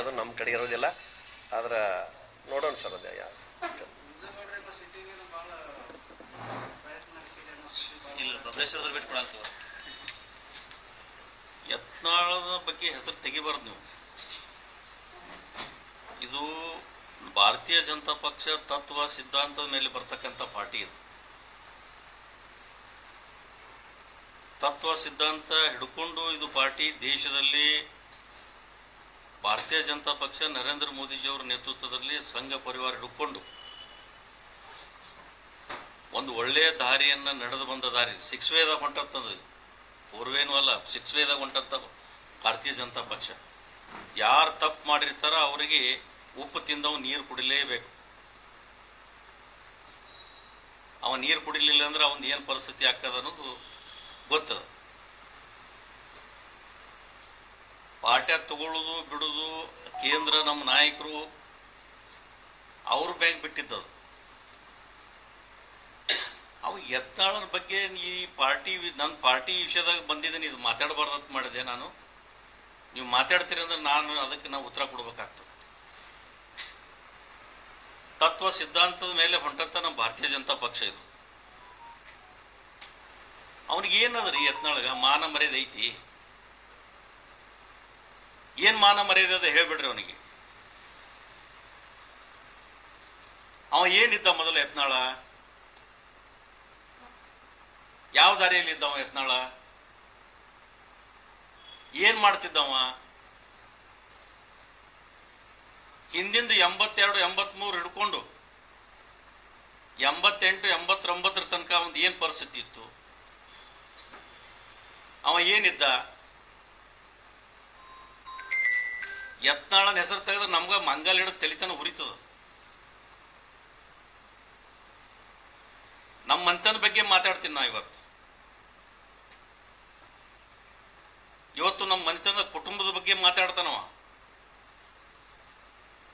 ಅದು ನಮ್ಮ ಕಡೆ ಇರೋದಿಲ್ಲ. ಆದ್ರೆ ನೋಡೋಣ ಸರ್ ಅದೇ ಯಾ ಇಲ್ಲ ಪ್ರದೇಶದಲ್ಲಿ ಬಿಟ್ಟು ಕೊಡಂತ ಯತ್ನಾಳದ ಬಗ್ಗೆ ಹೆಸರು ತೆಗಿಬಾರ್ದು ನೀವು. ಇದು ಭಾರತೀಯ ಜನತಾ ಪಕ್ಷ ತತ್ವ ಸಿದ್ಧಾಂತದ ಮೇಲೆ ಬರ್ತಕ್ಕಂಥ ಪಾರ್ಟಿ ಇದು. ತತ್ವ ಸಿದ್ಧಾಂತ ಹಿಡ್ಕೊಂಡು ಇದು ಪಾರ್ಟಿ ದೇಶದಲ್ಲಿ ಭಾರತೀಯ ಜನತಾ ಪಕ್ಷ ನರೇಂದ್ರ ಮೋದಿಜಿಯವರ ನೇತೃತ್ವದಲ್ಲಿ ಸಂಘ ಪರಿವಾರ ಹಿಡ್ಕೊಂಡು ಒಂದು ಒಳ್ಳೆಯ ದಾರಿಯನ್ನು ನಡೆದು ಬಂದ ದಾರಿ ಸಿಕ್ಸ್ ವೇದಾಗ ಹೊಂಟತ್ತದ ಪೂರ್ವೇನೂ ಅಲ್ಲ ಸಿಕ್ಸ್ ವೇದಾಗ ಹೊಂಟಂತ ಭಾರತೀಯ ಜನತಾ ಪಕ್ಷ. ಯಾರು ತಪ್ಪು ಮಾಡಿರ್ತಾರೋ ಅವರಿಗೆ ಉಪ್ಪು ತಿಂದವು ನೀರು ಕುಡಿಲೇಬೇಕು. ಅವ ನೀರು ಕುಡಿಲಿಲ್ಲ ಅಂದ್ರೆ ಅವನ್ ಏನು ಪರಿಸ್ಥಿತಿ ಆಗ್ತದೆ ಅನ್ನೋದು ಗೊತ್ತದ. ಪಾಠ ತಗೊಳ್ಳೋದು ಬಿಡೋದು, ಕೇಂದ್ರ ನಮ್ಮ ನಾಯಕರು, ಅವ್ರ ಬ್ಯಾಂಕ್ ಬಿಟ್ಟಿದ್ದದು. ಅವು ಯತ್ನಾಳರ ಬಗ್ಗೆ ಈ ಪಾರ್ಟಿ ನನ್ನ ಪಾರ್ಟಿ ವಿಷಯದಾಗ ಬಂದಿದ್ದೀನಿ, ಇದು ಮಾತಾಡಬಾರ್ದಂತ ಮಾಡಿದೆ ನಾನು. ನೀವು ಮಾತಾಡ್ತೀರಿ ಅಂದ್ರೆ ನಾನು ಅದಕ್ಕೆ ನಾವು ಉತ್ತರ ಕೊಡಬೇಕಾಗ್ತದೆ. ತತ್ವ ಸಿದ್ಧಾಂತದ ಮೇಲೆ ಹೊಂಟಂತ ನಮ್ಮ ಭಾರತೀಯ ಜನತಾ ಪಕ್ಷ ಇದು. ಅವನಿಗೆ ಏನದ್ರಿ ಯತ್ನಾಳಗ ಮಾನ ಮರ್ಯಾದೆ ಐತಿ? ಏನ್ ಮಾನ ಮರ್ಯಾದೆ ಅದ ಹೇಳ್ಬಿಡ್ರಿ ಅವನಿಗೆ? ಅವ ಏನಿದ್ದ ಮೊದಲು ಯತ್ನಾಳ? ಯಾವ ದಾರಿಯಲ್ಲಿ ಇದ್ದವ ಯತ್ನಾಳ? ಏನ್ ಮಾಡ್ತಿದ್ದವ ಹಿಂದಿಂದ ಎಂಬತ್ತೆರಡು, ಎಂಬತ್ಮೂರು ಹಿಡ್ಕೊಂಡು ಎಂಬತ್ತೆಂಟು, ಎಂಬತ್ತೊಂಬತ್ತರ ತನಕ ಒಂದು ಏನ್ ಪರಿಸ್ಥಿತಿ ಇತ್ತು? ಅವ ಏನಿದ್ದ? ಯತ್ನಾಳನ ಹೆಸರು ತೆಗೆದ್ರೆ ನಮ್ಗೆ ಮಂಗಲ್ ಹಿಡಿದು ತೆಲಿತನ ಉರಿತದ. ನಮ್ಮ ಮಂತನ ಬಗ್ಗೆ ಮಾತಾಡ್ತೀನಿ ನಾ ಇವತ್ತು. ಇವತ್ತು ನಮ್ಮ ಮಂತನ ಕುಟುಂಬದ ಬಗ್ಗೆ ಮಾತಾಡ್ತಾನವ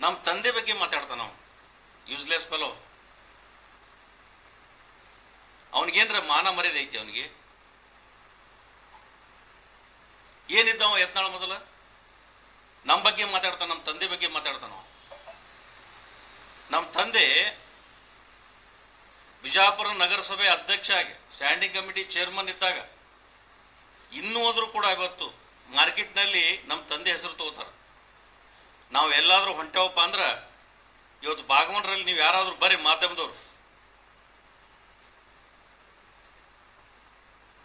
ನಮ್ಮ ತಂದೆ ಬಗ್ಗೆ ಮಾತಾಡ್ತಾನವ ಯೂಸ್ಲೆಸ್ ಫೆಲೋ ಅವನಿಗೇನ್ರ ಮಾನ ಮರ್ಯಾದೆ ಐತಿ ಅವನಿಗೆ? ಏನಿದ್ದವ ಯತ್ನಾಳ ಮೊದಲ? ಬಗ್ಗೆ ಮಾತಾಡ್ತಾನೆ ನಮ್ಮ ತಂದೆ ಬಗ್ಗೆ ಮಾತಾಡ್ತಾನ. ನಮ್ಮ ತಂದೆ ಬಿಜಾಪುರ ನಗರಸಭೆ ಅಧ್ಯಕ್ಷ ಆಗಿ ಸ್ಟ್ಯಾಂಡಿಂಗ್ ಕಮಿಟಿ ಚೇರ್ಮನ್ ಇದ್ದಾಗ, ಇನ್ನೂ ಹೋದ್ರೂ ಕೂಡ ಇವತ್ತು ಮಾರ್ಕೆಟ್ನಲ್ಲಿ ನಮ್ಮ ತಂದೆ ಹೆಸರು ತಗೋತಾರೆ. ನಾವು ಎಲ್ಲಾದರೂ ಹೊಂಟೇವಪ್ಪ ಅಂದ್ರೆ, ಇವತ್ತು ಬಾಗವನರಲ್ಲಿ ನೀವು ಯಾರಾದರೂ ಬರೀ ಮಾಧ್ಯಮದವರು.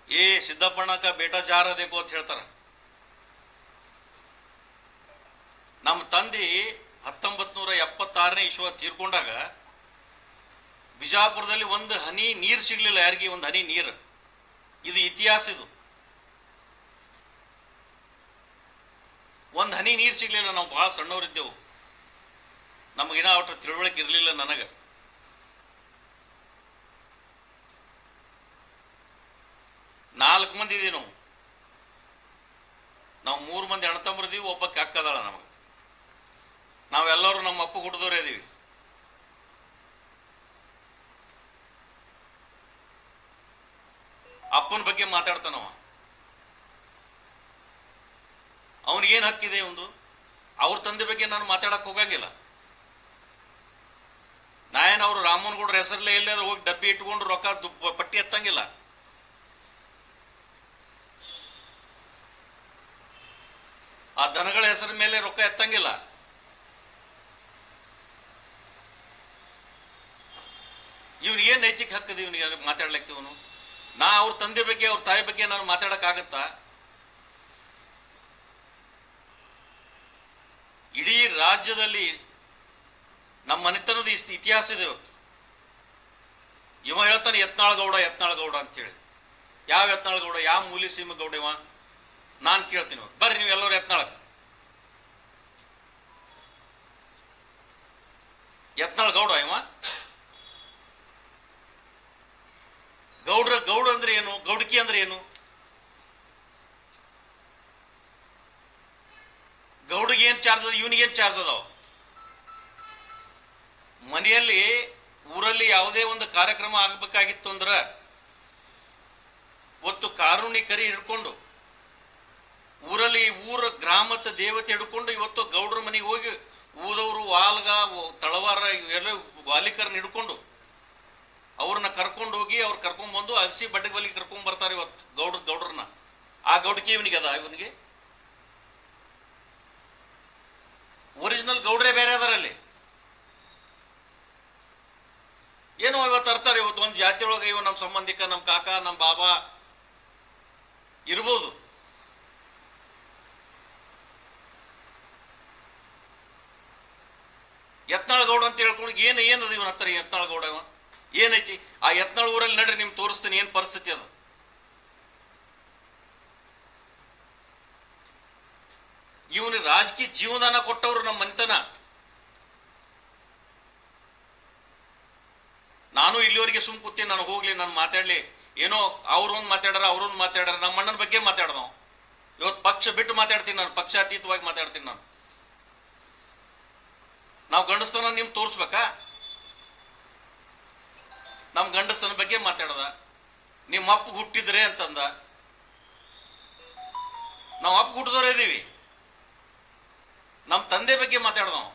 ಏ ಸಿದ್ದಪ್ಪಣ್ಣಕ್ಕ ಬೇಟಾ ಜಾರ ದೇಕು ಅಂತ ಹೇಳ್ತಾರ. ನಮ್ಮ ತಂದೆ ಹತ್ತೊಂಬತ್ ನೂರ ಎಪ್ಪತ್ತಾರನೇ ಇಶ್ವ ತೀರ್ಕೊಂಡಾಗ, ಬಿಜಾಪುರದಲ್ಲಿ ಒಂದು ಹನಿ ನೀರು ಸಿಗ್ಲಿಲ್ಲ, ಯಾರಿಗೆ ಒಂದು ಹನಿ ನೀರು? ಇದು ಇತಿಹಾಸ ಇದು. ಒಂದು ಹನಿ ನೀರು ಸಿಗ್ಲಿಲ್ಲ, ನಾವು ಬಹಳ ಸಣ್ಣವರಿದ್ದೆವು ನಮಗಿನ ಒಟ್ಟು ತಿಳುವಳಿಕೆ ಇರಲಿಲ್ಲ ನನಗೆ. ನಾಲ್ಕು ಮಂದಿ ಇದೀವಿ ನಾವು. ನಾವು ಮೂರು ಮಂದಿ ಅಣ್ಣತಮ್ಮರಿದೀವಿ ಒಬ್ಬ ಅಕ್ಕದಾಳ ನಮಗೆ. ನಾವೆಲ್ಲರೂ ನಮ್ಮ ಅಪ್ಪ ಹುಟ್ಟಿದವರೇ ಇದೀವಿ. ಅಪ್ಪನ ಬಗ್ಗೆ ಮಾತಾಡ್ತಾನವ. ಅವನಿಗೇನು ಹಕ್ಕಿದೆ ಒಂದು? ಅವ್ರ ತಂದೆ ಬಗ್ಗೆ ನಾನು ಮಾತಾಡಕ್ ಹೋಗಂಗಿಲ್ಲ. ನಾಯನ್ ಅವರು ರಾಮನಗೌಡ್ರ ಹೆಸರಲ್ಲೇ ಎಲ್ಲಾರು ಹೋಗಿ ಡಬ್ಬಿ ಇಟ್ಕೊಂಡು ರೊಕ್ಕ ಪಟ್ಟಿ ಎತ್ತಂಗಿಲ್ಲ. ಆ ದನಗಳ ಹೆಸರ ಮೇಲೆ ರೊಕ್ಕ ಎತ್ತಂಗಿಲ್ಲ. ಇವ್ನಿಗೆ ಏನು ನೈತಿಕ ಹಕ್ಕದ ಇವನಿಗೆ ಮಾತಾಡ್ಲಿಕ್ಕೆ ಇವನು? ನಾ ಅವ್ರ ತಂದೆ ಬಗ್ಗೆ, ಅವ್ರ ತಾಯಿ ಬಗ್ಗೆ ನಾನು ಮಾತಾಡೋಕ್ಕಾಗತ್ತಾ? ಇಡೀ ರಾಜ್ಯದಲ್ಲಿ ನಮ್ಮ ಮನೆತನದ ಇತಿಹಾಸ ಇದೆ ಇವ ಹೇಳ್ತಾನೆ, ಯತ್ನಾಳ್ ಗೌಡ ಯತ್ನಾಳ್ ಗೌಡ ಅಂತ ಹೇಳಿ ಯಾವ ಯತ್ನಾಳ್ ಗೌಡ, ಯಾವ ಮೂಲಿ ಸೀಮ ಗೌಡ ಇವ? ನಾನು ಕೇಳ್ತೀನಿ. ಬರ್ರಿ, ನೀವು ಎಲ್ಲರೂ ಯತ್ನಾಳ. ಯತ್ನಾಳ್ ಗೌಡ ಇವ? ಗೌಡ್ರ, ಗೌಡ ಅಂದ್ರೆ ಏನು? ಗೌಡಕಿ ಅಂದ್ರೆ ಏನು? ಗೌಡಿಗೆ ಏನ್ ಚಾರ್ಜ್ ಅದ ಇವನಿಗೆ ಏನ್ ಚಾರ್ಜ್ ಅದಾವ? ಮನೆಯಲ್ಲಿ, ಊರಲ್ಲಿ ಯಾವುದೇ ಒಂದು ಕಾರ್ಯಕ್ರಮ ಆಗ್ಬೇಕಾಗಿತ್ತು ಅಂದ್ರ ಒತ್ತು ಕಾರುಣಿ ಕರಿ ಹಿಡ್ಕೊಂಡು, ಊರಲ್ಲಿ ಊರ ಗ್ರಾಮದ ದೇವತೆ ಹಿಡ್ಕೊಂಡು ಇವತ್ತು ಗೌಡ್ರ ಮನೆಗೆ ಹೋಗಿ, ಊದವರು, ವಾಲ್ಗ, ತಳವಾರ, ಇವೆಲ್ಲ ಬಾಲಿಕರನ್ನ ಹಿಡ್ಕೊಂಡು ಅವ್ರನ್ನ ಕರ್ಕೊಂಡು ಹೋಗಿ ಅವ್ರು ಕರ್ಕೊಂಡ್ ಬಂದು ಅಗಸಿ ಬಟ್ಟೆ ಬಲಿ ಕರ್ಕೊಂಡ್ ಬರ್ತಾರೆ ಇವತ್ತು ಗೌಡ್ರ ಗೌಡ್ರನ್ನ. ಆ ಗೌಡಕ್ಕೆ ಇವನಿಗೆ ಅದ ಇವನಿಗೆ? ಒರಿಜಿನಲ್ ಗೌಡ್ರೆ ಬೇರೆ ಅದರಲ್ಲಿ. ಏನೋ ಇವತ್ತು ಅರ್ತಾರೆ ಇವತ್ತು ಒಂದು ಜಾತಿ ಒಳಗೆ ಇವ ನಮ್ಮ ಸಂಬಂಧಿಕ ನಮ್ಮ ಕಾಕ ನಮ್ಮ ಬಾಬಾ ಇರ್ಬೋದು. ಯತ್ನಾಳ ಗೌಡ ಅಂತ ಹೇಳ್ಕೊಂಡು ಏನು ಏನದ ಇವನ ಹತ್ರ ಯತ್ನಾಳ ಗೌಡ ಏನೈತಿ? ಆ ಯತ್ನಾಳ್ ಊರಲ್ಲಿ ನಡ್ರಿ, ನಿಮ್ಗೆ ತೋರಿಸ್ತೀನಿ ಏನ್ ಪರಿಸ್ಥಿತಿ ಅದು. ಇವನು ರಾಜಕೀಯ ಜೀವದಾನ ಕೊಟ್ಟವರು ನಮ್ಮ ಮನೆತನ. ನಾನು ಇಲ್ಲಿವರೆಗೆ ಸುಮ್ ಕೂತೀನಿ, ನಾನು ಹೋಗ್ಲಿ, ನಾನು ಮಾತಾಡ್ಲಿ. ಏನೋ ಅವ್ರೊಂದು ಮಾತಾಡಾರ ಅವ್ರೊಂದು ಮಾತಾಡಾರ ನಮ್ಮ ಅಣ್ಣನ ಬಗ್ಗೆ ನಾವು. ಇವತ್ತು ಪಕ್ಷ ಬಿಟ್ಟು ಮಾತಾಡ್ತೀನಿ ನಾನು ಪಕ್ಷ ಅತೀತವಾಗಿ ಮಾತಾಡ್ತೀನಿ ನಾನು. ನಾವು ಗಂಡಸ್ತನ ನಿಮ್ ತೋರಿಸ್ಬೇಕಾ? ನಮ್ ಗಂಡಸ್ತನ ಬಗ್ಗೆ ಮಾತಾಡದ. ನಿಮ್ಮ ಅಪ್ಪ ಹುಟ್ಟಿದ್ರೆ ಅಂತಂದ. ನಾವು ಅಪ್ಪ ಹುಟ್ಟಿದವರೇ ಇದೀವಿ. ನಮ್ಮ ತಂದೆ ಬಗ್ಗೆ ಮಾತಾಡದ ನಾವು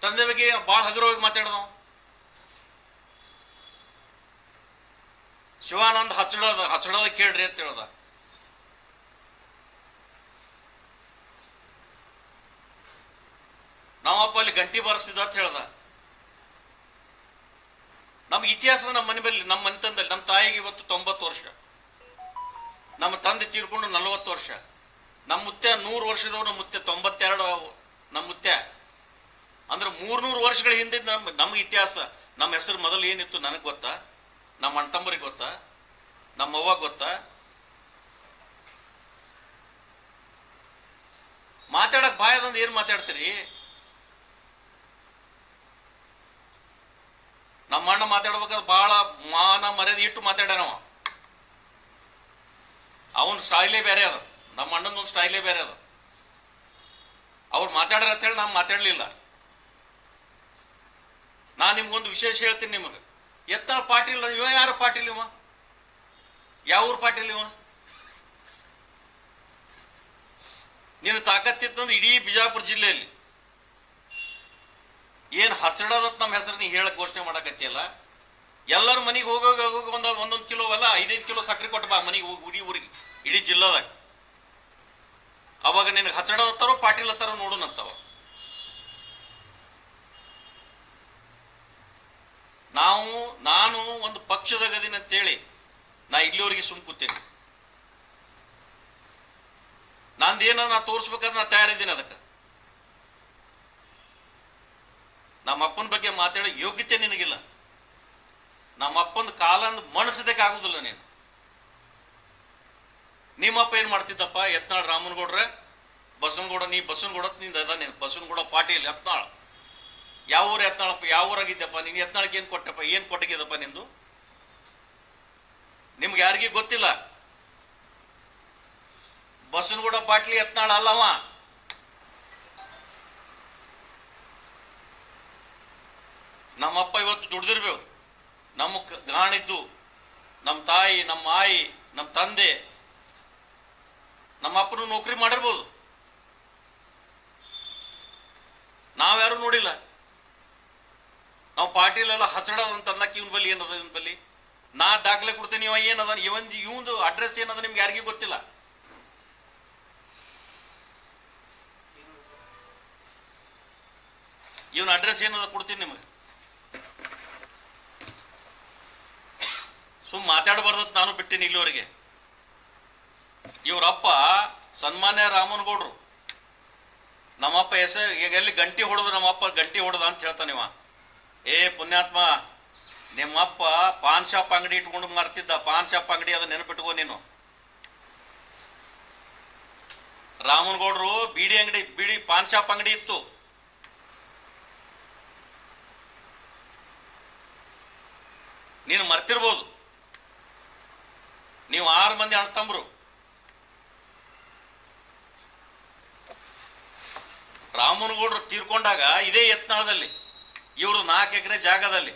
ತಂದೆ ಬಗ್ಗೆ ಬಹಳ ಹಗುರವಾಗಿ ಮಾತಾಡ್ದ ನಾವು ಶಿವಾನಂದ್ ಹಚ್ಚಡದ ಹಚ್ಚಡೋದ ಕೇಳ್ರಿ ಅಂತ ಹೇಳ್ದ. ನಾವಪ್ಪ ಅಲ್ಲಿ ಗಂಟಿ ಬಾರಿಸಿದ ಅಂತ ಹೇಳ್ದ. ನಮ್ಮ ಇತಿಹಾಸದ ನಮ್ಮ ಮನೆ ಮೇಲೆ ನಮ್ಮ ಮನೆತನದಲ್ಲಿ ನಮ್ಮ ತಾಯಿಗೆ ಇವತ್ತು ತೊಂಬತ್ತು ವರ್ಷ. ನಮ್ಮ ತಂದೆ ತೀರ್ಕೊಂಡು ನಲವತ್ತು ವರ್ಷ. ನಮ್ಮ ಮುತ್ತೆ ನೂರು ವರ್ಷದವ್ರು ನಮ್ಮ ಮುತ್ತೆ ತೊಂಬತ್ತೆರಡು ನಮ್ಮ ಮುತ್ತೆ. ಅಂದ್ರೆ ಮೂರ್ನೂರು ವರ್ಷಗಳ ಹಿಂದೆ ನಮ್ಮ ನಮ್ಮ ಇತಿಹಾಸ, ನಮ್ಮ ಹೆಸರು ಮೊದಲು ಏನಿತ್ತು ನನಗೆ ಗೊತ್ತಾ? ನಮ್ಮ ಅಣ್ತಂಬರಿಗೆ ಗೊತ್ತಾ? ನಮ್ಮ ಅವ್ವ ಗೊತ್ತಾ? ಮಾತಾಡಕ್ ಬಾಯದಂದ್ ಏನ್ ಮಾತಾಡ್ತೀರಿ? ನಮ್ಮ ಅಣ್ಣ ಮಾತಾಡ್ಬೇಕಾದ್ರೆ ಬಹಳ ಮಾನ ಮರ್ಯಾದೆ ಇಟ್ಟು ಮಾತಾಡ್ಯಾನವ ಅವನ್ ಸ್ಟೈಲೇ ಬೇರೆ ಅದ. ನಮ್ಮ ಅಣ್ಣನ ಒಂದು ಸ್ಟೈಲೇ ಬೇರೆ ಅದ. ಅವ್ರು ಮಾತಾಡ್ರ ಅಂತ ಹೇಳಿ ನಾನು ಮಾತಾಡ್ಲಿಲ್ಲ. ನಾನು ನಿಮ್ಗೊಂದು ವಿಶೇಷ ಹೇಳ್ತೀನಿ ನಿಮಗೆ. ಎತ್ತ ಪಾಟೀಲ್ ಇವ ಯಾರು ಪಾಟೀಲ್ ಇವ? ಯಾವ ಊರ್ ಪಾಟೀಲ್ ಇವ? ನಿನ್ನ ತಾಕತ್ತಿತ್ತಂದ್ರೆ ಇಡೀ ಬಿಜಾಪುರ ಜಿಲ್ಲೆಯಲ್ಲಿ. ಏನ್ ಹಚ್ಚಡದತ್ ನಮ್ಮ ಹೆಸರು ನೀ ಹೇಳಕ್ ಘೋಷಣೆ ಮಾಡಕತ್ತಿಯಲ್ಲ? ಎಲ್ಲರ ಮನೆಗೆ ಹೋಗೋಗ ಹೋಗೋಗ ಒಂದ ಒಂದೊಂದು ಕಿಲೋ ಅಲ್ಲ, ಐದೈದು ಕಿಲೋ ಸಕ್ಕರೆ ಕೊಟ್ಟು ಬಾ ಮನೆಗೆ ಹೋಗಿ ಉಡಿ ಊರಿಗೆ, ಇಡೀ ಜಿಲ್ಲಾದಾಗ. ಅವಾಗ ನಿನಗೆ ಹಚ್ಚಡದತ್ತಾರೋ ಪಾಟೀಲ್ ಹತ್ತಾರೋ ನೋಡೋಣಂತವ ನಾವು, ನಾನು ಒಂದು ಪಕ್ಷದ ಗದಿನ ಅಂತೇಳಿ ನಾ ಇಲ್ಲಿವರೆಗೆ ಸುಮ್ ಕೂತೇನೆ. ನಂದೇನ ನಾ ತೋರಿಸ್ಬೇಕಾದ್ರೆ ನಾ ತಯಾರಿದ್ದೀನಿ ಅದಕ್ಕೆ. ನಮ್ಮ ಅಪ್ಪನ ಬಗ್ಗೆ ಮಾತಾಡೋ ಯೋಗ್ಯತೆ ನಿನಗಿಲ್ಲ. ನಮ್ಮ ಅಪ್ಪನ ಮಣಿಸೋದಕ್ಕೆ ಆಗುದಿಲ್ಲ ನೀನು. ನಿಮ್ಮಪ್ಪ ಏನ್ ಮಾಡ್ತಿದ್ದಪ್ಪ? ಯತ್ನಾಳ್ ರಾಮನಗೌಡ್ರೆ, ಬಸವನಗೌಡ, ನೀ ಬಸವನಗೌಡ ನಿಂದ ಅದ ನೀನು ಬಸವನಗೌಡ ಪಾಟೀಲ್, ಯತ್ನಾಳ್. ಯಾವ ಊರು ಯತ್ನಾಳಪ್ಪ? ಯಾವ ಊರಾಗಿದ್ದಪ್ಪ ನೀನು? ಯತ್ನಾಳ್ಗೆ ಏನು ಕೊಟ್ಟಪ್ಪ? ಏನು ಕೊಟ್ಟಗಿದಪ್ಪ ನಿಂದು? ನಿಮ್ಗೆ ಯಾರಿಗೂ ಗೊತ್ತಿಲ್ಲ. ಬಸವನಗೌಡ, ಪಾಟ್ಲಿ, ಯತ್ನಾಳ್ ಅಲ್ಲವ. ನಮ್ಮಪ್ಪ ಇವತ್ತು ದುಡ್ದಿರ್ಬೇಕು. ನಮ್ಮ ಗಾಣಿದ್ದು ನಮ್ಮ ತಾಯಿ, ನಮ್ಮ ಆಯಿ, ನಮ್ಮ ತಂದೆ, ನಮ್ಮ ಅಪ್ಪನು ನೌಕರಿ ಮಾಡಿರ್ಬೋದು. ನಾವ್ಯಾರು ನೋಡಿಲ್ಲ. ನಾವು ಪಾರ್ಟಿಲೆಲ್ಲ ಹಸಡದಂತ ಇವನ್ ಬಲ್ಲಿ ಏನದ, ಇವನ್ ಬಲ್ಲಿ? ನಾ ದಾಖಲೆ ಕೊಡ್ತೀನಿ, ಇವ ಏನದ, ಇವನ್ ಇವಂದು ಅಡ್ರೆಸ್ ಏನದ ನಿಮ್ಗೆ ಯಾರಿಗೂ ಗೊತ್ತಿಲ್ಲ. ಇವನ್ ಅಡ್ರೆಸ್ ಏನದ ಕೊಡ್ತೀನಿ ನಿಮಗೆ. ಸುಮ್ ಮಾತಾಡಬಾರ್ದತ್ ನಾನು ಬಿಟ್ಟಿನಿ ಇಲ್ಲಿವರೆಗೆ. ಇವರಪ್ಪ ಸನ್ಮಾನ್ಯ ರಾಮನಗೌಡ್ರು. ನಮ್ಮಪ್ಪ ಎಸ್ ಎಲ್ಲಿ ಗಂಟಿ ಹೊಡೆದು ನಮ್ಮಪ್ಪ ಗಂಟಿ ಹೊಡೆದ ಅಂತ ಹೇಳ್ತಾನೆ ಇವ. ಏ ಪುಣ್ಯಾತ್ಮ, ನಿಮ್ಮಪ್ಪ ಪಾನ್ ಶಾಪ್ ಅಂಗಡಿ ಇಟ್ಕೊಂಡು ಮಾರ್ತಿದ್ದ, ಪಾನ್ ಶಾಪ್ ಅಂಗಡಿ ಅದ ನೆನಪಿಟ್ಕೋ ನೀನು. ರಾಮನಗೌಡರು ಬೀಡಿ ಅಂಗಡಿ, ಬೀಡಿ ಪಾನ್ ಶಾಪ್ ಅಂಗಡಿ ಇತ್ತು. ನೀನು ಮರ್ತಿರ್ಬೋದು. ನೀವು ಆರು ಮಂದಿ ಅಣ್ತಂಬ್ರು ರಾಮನಗೌಡರು ತೀರ್ಕೊಂಡಾಗ ಇದೇ ಯತ್ನಾಳದಲ್ಲಿ, ಇವರು ನಾಲ್ಕು ಎಕರೆ ಜಾಗದಲ್ಲಿ.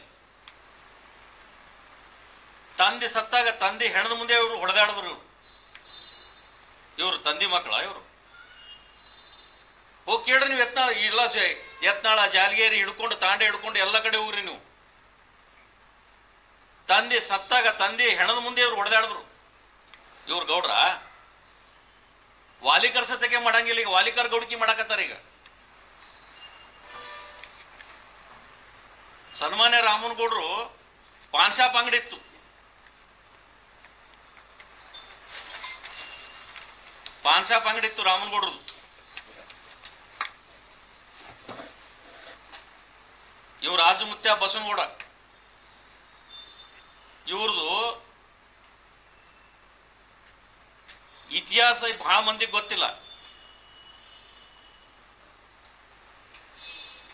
ತಂದೆ ಸತ್ತಾಗ ತಂದೆ ಹೆಣದ ಮುಂದೆ ಇವರು ಹೊಡೆದಾಡಿದ್ರು ಇವರು. ಇವರು ತಂದೆ ಮಕ್ಕಳ ಇವರು. ಹೋಗಿ ಕೇಳ್ರಿ ನೀವು ಎತ್ನಾಳ ಇಲ್ಲ ಯತ್ನಾಳ, ಜಾಲಗೇರಿ ಹಿಡ್ಕೊಂಡು, ತಾಂಡೆ ಹಿಡ್ಕೊಂಡು ಎಲ್ಲ ಕಡೆ ಹೋಗ್ರಿ ನೀವು. ತಂದೆ ಸತ್ತಾಗ ತಂದೆ ಹೆಣದ ಮುಂದೆ ಇವರು ಹೊಡೆದಾಡಿದ್ರು. ಇವ್ರು ಗೌಡ್ರ? ವಾಲಿಕರ್ ಸತ್ಯಕ್ಕೆ ಮಾಡಂಗಿಲ್ಲ, ಈಗ ವಾಲಿಕರ್ ಗೌಡ್ಕಿ ಮಾಡಕತ್ತಾರ ಈಗ. ಸನ್ಮಾನ್ಯ ರಾಮನಗೌಡ್ರು ಪಾನ್ ಶಾಪ್ ಅಂಗಡಿ ಇತ್ತು. ಪಾನ್ ಶಾಪ್ ಅಂಗಡಿ ಇತ್ತು ರಾಮನ್ ರಾಮನಗೌಡ್ರದು ಇವ್ರು ರಾಜಮುತ್ಯ ಬಸವನಗೌಡ. ಇವ್ರದು ಇತಿಹಾಸ ಬಹಳ ಮಂದಿಗೆ ಗೊತ್ತಿಲ್ಲ.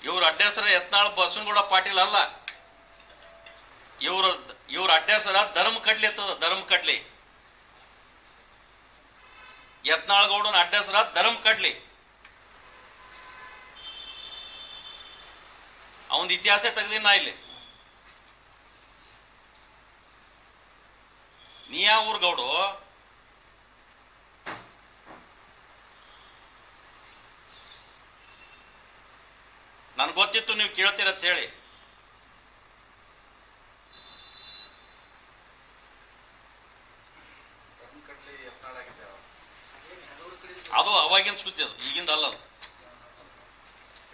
ಇವ್ರ ಅಡ್ಡೆಸರ ಯತ್ನಾಳ್ ಬಸನಗೌಡ ಪಾಟೀಲ್ ಅಲ್ಲ. ಇವ್ರ ಇವ್ರ ಅಡ್ಡೆಸರ ಧರ್ಮ ಕಡ್ಲಿ ಇರ್ತದ, ಧರ್ಮ ಕಡ್ಲಿ ಯತ್ನಾಳ್ ಗೌಡನ ಅಡ್ಡೆಸರ ಧರ್ಮ ಕಡ್ಲಿ ಅವನ ಇತಿಹಾಸ ತೆಗ್ದಿನ ಇಲ್ಲಿ. ನೀ ಯಾವ ನನ್ಗೆ ಗೊತ್ತಿತ್ತು ನೀವು ಅಂತ ಹೇಳಿ. ಅದು ಅವಾಗಿನ ಸುದ್ದಿ ಅದು, ಈಗಿಂದ ಅಲ್ಲ ಅದು.